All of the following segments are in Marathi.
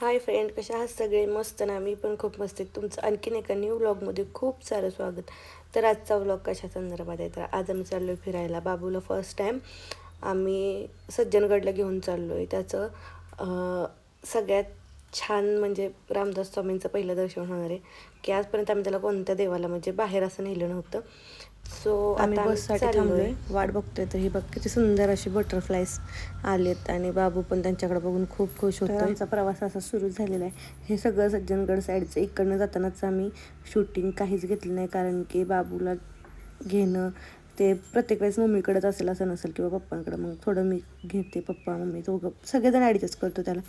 हाय फ्रेंड कशा आहात सगळे? मस्त ना? मी पण खूप मस्त आहे. तुमचं आणखीन एका न्यू व्लॉगमध्ये खूप सारं स्वागत. तर आजचा व्लॉग कशा संदर्भात आहे? तर आज आम्ही चाललो आहे फिरायला बाबूला फर्स्ट टाईम आम्ही सज्जनगडला घेऊन चाललो आहे त्याचं सगळ्यात छान म्हणजे रामदास स्वामींचं पहिलं दर्शन होणार आहे. की आजपर्यंत आम्ही त्याला कोणत्या देवाला म्हणजे बाहेर असं नेलं नव्हतं. सो आम्ही आता बससाठी. थांबलोय. वाट बघतोय तर ही बघ किती सुंदर अशी बटरफ्लायज आलेत आणि बाबू पण त्यांच्याकडे बघून खूप खुश होतो आमचा प्रवास असा सुरू झालेला आहे. हे सगळं सज्जनगड साईडचं इकडनं जातानाच आम्ही शूटिंग काहीच घेतलं नाही. कारण की बाबूला घेणं ते प्रत्येक वेळेस मम्मीकडेच असेल असं नसेल किंवा पप्पांकडे मग थोडं मी घेते पप्पा मम्मी दोघं. सगळेजण ॲडजस्ट करतो त्याला.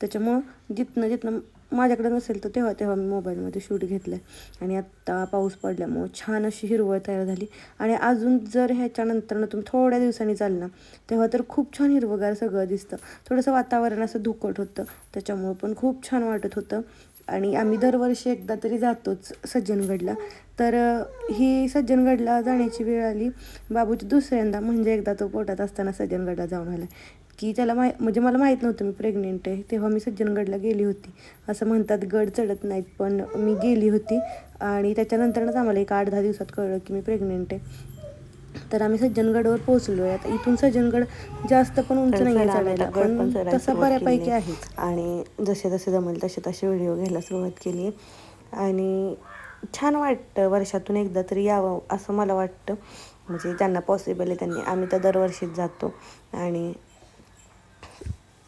त्याच्यामुळं जिथनं जिथनं माझ्याकडे नसेल तर तेव्हा तेव्हा मी मोबाईलमध्ये शूट घेतलं आहे आणि आत्ता पाऊस पडल्यामुळं छान अशी हिरवळ तयार झाली. आणि अजून जर ह्याच्यानंतरनं तुम्ही थोड्या दिवसांनी चाल ना तेव्हा तर खूप छान हिरवगार सगळं दिसतं. थोडंसं वातावरण असं धुकट होतं. त्याच्यामुळं पण खूप छान वाटत होतं. आणि आम्ही दरवर्षी एकदा तरी जातोच सज्जनगडला. तर ही सज्जनगडला जाण्याची वेळ आली. बाबूची दुसऱ्यांदा म्हणजे एकदा तो पोटात असताना सज्जनगडला जाऊन आला. की त्याला माहि म्हणजे मला माहीत नव्हतं मी प्रेग्नेंट आहे. तेव्हा मी सज्जनगडला गेली होती. असं म्हणतात गड चढत नाहीत पण मी गेली होती. आणि त्याच्यानंतरच आम्हाला एक आठ दहा दिवसात कळलं की मी प्रेग्नेंट आहे. तर आम्ही सज्जनगडवर पोहोचलो आहे आता इथून सज्जनगड जास्त पण उंच नाही आहे चढायला. पण तसं बऱ्यापैकी आहे. आणि जसे जसे जमेल तसे तसे व्हिडिओ घ्यायला सुरुवात केली आणि छान वाटतं वर्षातून एकदा तरी यावं असं मला वाटतं. म्हणजे ज्यांना पॉसिबल आहे त्यांनी आम्ही तर दरवर्षीच जातो. आणि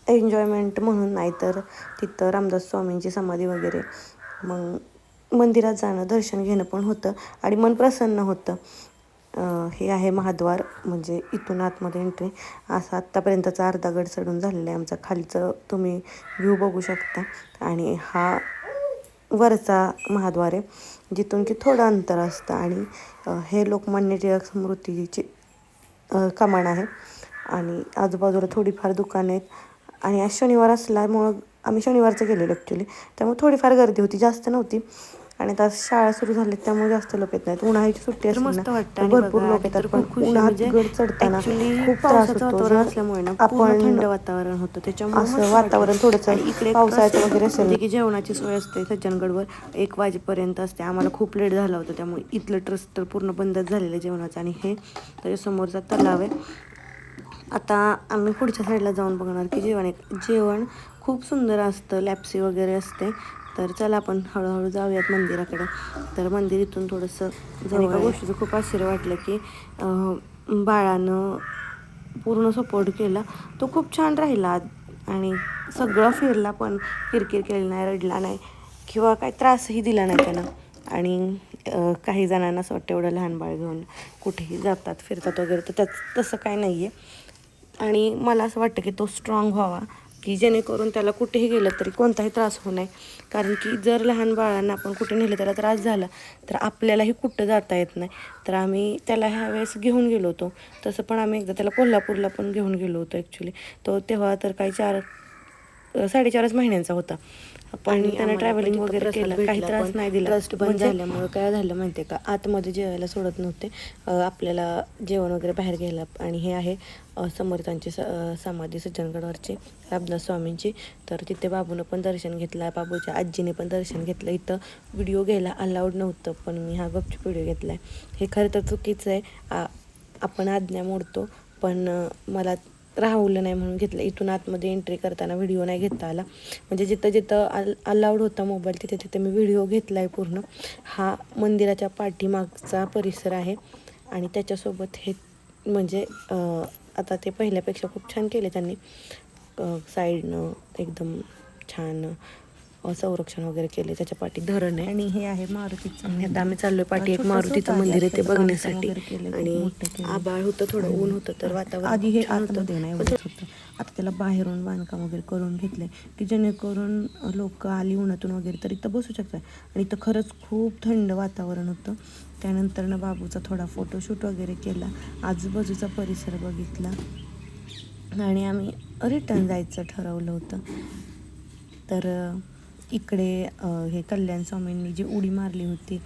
एन्जॉयमेंट म्हणून नाही तर तिथं रामदास स्वामींची समाधी वगैरे. मग मंदिरात जाणं दर्शन घेणं पण होतं. आणि मन प्रसन्न होतं. हे आहे महाद्वार म्हणजे इथून आतमध्ये एंट्री असा आत्तापर्यंतचा अर्धा गड चढून झालेला आहे आमचा. खालचं तुम्ही व्ह्यू बघू शकता. आणि हा वरचा महाद्वार आहे जिथून की थोडं अंतर असतं. आणि हे लोकमान्य टिळक स्मृतीची कमान आहे. आणि आजूबाजूला थोडीफार दुकानं आहेत. आणि आज शनिवार असल्यामुळं आम्ही शनिवारचं गेलेलो ॲक्च्युली त्यामुळे थोडीफार गर्दी होती. जास्त नव्हती. आणि आता शाळा सुरू झाली त्यामुळे जास्त लोक येत नाहीत. उन्हाळ्याची सुट्टी असली मस्त ना, भरपूर लोक येतात पण खूप खुशी उन्हात म्हणजे गड चढताना खूप त्रास होतो. जर असल्यामुळे ना आपण थंड वातावरण होतं. त्याच्यामुळे असं वातावरण. थोडंसं इकडे पावसाळ्याचं वगैरे असेल. म्हणजे की जेवणाची सोय असते सज्जनगडवर. एक वाजेपर्यंत असते. आम्हाला खूप लेट झाला होता त्यामुळे इथलं ट्रस्ट तर पूर्ण बंदच झालेलं आहे जेवणाचं. आणि हे त्याच्यासमोरचा तलाव आहे. आता आम्ही पुढच्या साईडला जाऊन बघणार की जेवण जेवण खूप सुंदर असतं. लॅप्सी वगैरे असते. तर चला आपण हळूहळू जाऊयात मंदिराकडे. तर मंदिर इथून थोडंसं जवळ एका गोष्टीचं खूप आश्चर्य वाटलं की बाळानं पूर्ण सपोर्ट केला. तो खूप छान राहिला आणि सगळं फिरला पण किरकिर केली नाही रडला नाही किंवा काही त्रासही दिला नाही त्यानं. आणि काही जणांना असं वाटतं एवढं लहान बाळ घेऊन कुठेही जातात फिरतात वगैरे तर त्याच तसं काय नाही आहे आणि मला असं वाटतं की तो स्ट्रॉंग व्हावा. की जेणेकरून त्याला कुठेही गेलं तरी कोणताही त्रास होऊ नये. कारण की जर लहान बाळांना आपण कुठे नेलं त्याला त्रास झाला तर आपल्यालाही कुठं जाता येत नाही. तर आम्ही त्याला ह्या वेळेस घेऊन गेलो होतो. तसं पण आम्ही एकदा त्याला कोल्हापूरला पण घेऊन गेलो होतो ॲक्च्युली तो तेव्हा तर काही चार साडेचारच महिन्यांचा होता. पण त्यानं ट्रॅव्हलिंग पण वगैरे केलं. काही त्रास नाही दिला. ट्रस्ट बंद म्हणजे- झाल्यामुळं काय झालं माहिती आहे का? आतमध्ये जेवायला सोडत नव्हते. आपल्याला जेवण वगैरे बाहेर घ्यायला आणि हे आहे समर्थांची स समाधी सज्जनगडवरची रामदास स्वामींची. तर तिथे बाबूनं पण दर्शन घेतलं बाबूच्या आजीने पण दर्शन घेतलं. इथं व्हिडिओ घ्यायला अलाउड नव्हतं पण मी हा गपचूप व्हिडिओ घेतला आहे हे खरं तर चुकीचं आहे. आपण आज्ञा मोडतो पण मला राहवलं नाही म्हणून घेतलं. इथून आतमध्ये एंट्री करताना व्हिडिओ नाही घेता आला. म्हणजे जिथं जिथं अल अलाउड होता मोबाईल तिथे तिथे मी व्हिडिओ घेतला आहे पूर्ण. हा मंदिराच्या पाठीमागचा परिसर आहे. आणि त्याच्यासोबत हे म्हणजे आता ते पहिल्यापेक्षा खूप छान केले त्यांनी. साईडनं एकदम छान संरक्षण वगैरे केले त्याच्या पाठी धरण आहे. आणि हे आहे मारुतीचं आता आम्ही चाललोय पाठी एक मारुतीचं मंदिर आहे ते बघण्यासाठी. आणि. आबाळ होतं थोडं ऊन होतं तर वातावरण आधी हे. आतमध्ये नाही होतं. आता त्याला बाहेरून बांधकाम वगैरे करून घेतलंय की जेणेकरून लोक आली उन्हातून वगैरे तर इथं बसू शकतात. आणि इथं खरंच खूप थंड वातावरण होतं. त्यानंतर ना बाबूचा थोडा फोटोशूट वगैरे केला आजूबाजूचा परिसर बघितला. आणि आम्ही रिटर्न जायचं ठरवलं होतं. तर इकडे हे कल्याण स्वामींनी जी उडी मारली होती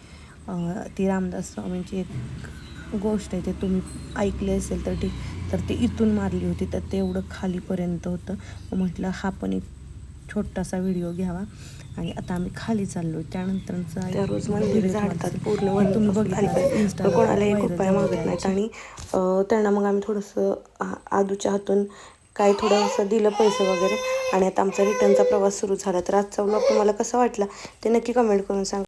ती रामदास स्वामींची एक गोष्ट आहे ते तुम्ही ऐकले असेल तर ठीक. तर ते इथून मारली होती तर ते एवढं खालीपर्यंत होतं. म्हटलं हा पण एक छोटासा व्हिडिओ घ्यावा. आणि आता आम्ही खाली चाललो. त्यानंतरचा त्या रोज मंदिर झाडतात पूर्ण तुम्ही वरपासून बघितलं खालीपर्यंत. पण Instagram कोणाला एक viral रुपया झालेलं मागत. नाहीत. आणि त्यांना मग आम्ही थोडंसं आदूच्या हातून काही थोडंसं दिलं पैसे वगैरे आणि आता आमचा रिटर्नचा प्रवास सुरू झाला. तर आजचा ब्लॉग तुम्हाला कसा वाटला ते नक्की कमेंट करून सांगा.